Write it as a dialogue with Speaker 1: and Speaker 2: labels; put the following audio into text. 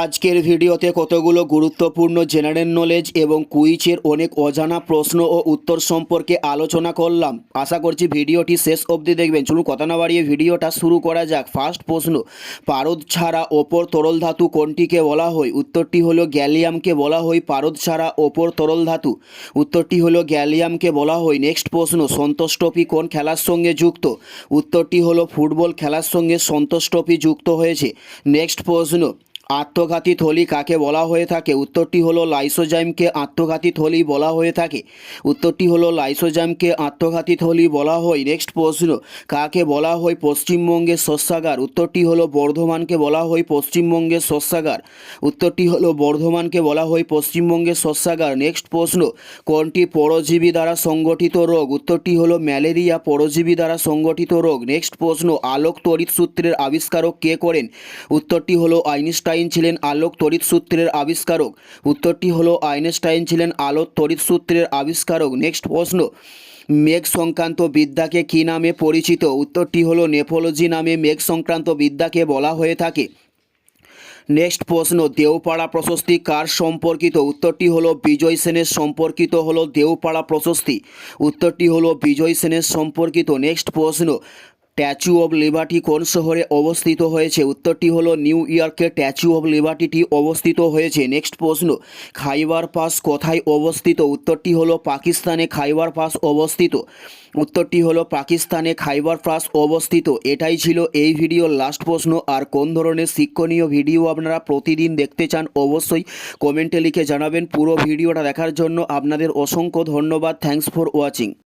Speaker 1: আজকের ভিডিওতে কতগুলো গুরুত্বপূর্ণ জেনারেল নলেজ এবং কুইজের অনেক অজানা প্রশ্ন ও উত্তর সম্পর্কে আলোচনা করলাম। আশা করছি ভিডিওটি শেষ অবধি দেখবেন। চলুন কথা না বাড়িয়ে ভিডিওটা শুরু করা যাক। ফার্স্ট প্রশ্ন, পারদ ছাড়া ওপর তরল ধাতু কোনটিকে বলা হয়? উত্তরটি হলো গ্যালিয়ামকে বলা হয় পারদ ছাড়া ওপর তরল ধাতু। উত্তরটি হলো গ্যালিয়ামকে বলা হয়। নেক্সট প্রশ্ন, সন্তোষ ট্রফি কোন খেলার সঙ্গে যুক্ত? উত্তরটি হলো ফুটবল খেলার সঙ্গে সন্তোষ ট্রফি যুক্ত হয়েছে। নেক্সট প্রশ্ন আত্মঘাতী থলি কাকে বলা হয়ে থাকে? উত্তরটি হলো লাইসোজাইমকে আত্মঘাতী থলি বলা হয়ে থাকে। উত্তরটি হলো লাইসোজাইমকে আত্মঘাতী থলি বলা হয়। নেক্সট প্রশ্ন, কাকে বলা হয় পশ্চিমবঙ্গের শস্যাগার? উত্তরটি হলো বর্ধমানকে বলা হয় পশ্চিমবঙ্গের শস্যাগার। উত্তরটি হলো বর্ধমানকে বলা হয় পশ্চিমবঙ্গের শস্যাগার। নেক্সট প্রশ্ন, কোনটি পরজীবী দ্বারা সংগঠিত রোগ? উত্তরটি হলো ম্যালেরিয়া পরজীবী দ্বারা সংগঠিত রোগ। নেক্সট প্রশ্ন, আলোক তড়িৎ সূত্রের আবিষ্কারক কে করেন? উত্তরটি হলো আইনস্টাইন ছিলেন আলোক তড়িৎ সূত্রের আবিষ্কারক। উত্তরটি হলো আইনস্টাইন ছিলেন আলোক তড়িৎ সূত্রের আবিষ্কারক। নেক্সট প্রশ্ন, মেঘ সংক্রান্ত বিদ্যাকে কী নামে পরিচিত? উত্তরটি হলো নেফোলজি নামে মেঘ সংক্রান্ত বিদ্যাকে বলা হয়ে থাকে। নেক্সট প্রশ্ন, দেওপাড়া প্রশস্তি কার সম্পর্কিত? উত্তরটি হলো বিজয় সেনের সম্পর্কিত হলো দেওপাড়া প্রশস্তি। উত্তরটি হলো বিজয় সেনের সম্পর্কিত। নেক্সট প্রশ্ন স্ট্যাচু অব লিবার্টি কোন শহরে অবস্থিত হয়েছে? উত্তরটি হলো নিউ ইয়র্কে স্ট্যাচু অব লিবার্টিটি অবস্থিত হয়েছে। নেক্সট প্রশ্ন, খাইবার পাস কোথায় অবস্থিত? উত্তরটি হলো পাকিস্তানে খাইবার পাস অবস্থিত। উত্তরটি হলো পাকিস্তানে খাইবার পাস অবস্থিত। এটাই ছিল এই ভিডিওর লাস্ট প্রশ্ন। আর কোন ধরনের শিক্ষণীয় ভিডিও আপনারা প্রতিদিন দেখতে চান অবশ্যই কমেন্টে লিখে জানাবেন। পুরো ভিডিওটা দেখার জন্য আপনাদের অসংখ্য ধন্যবাদ। Thanks for watching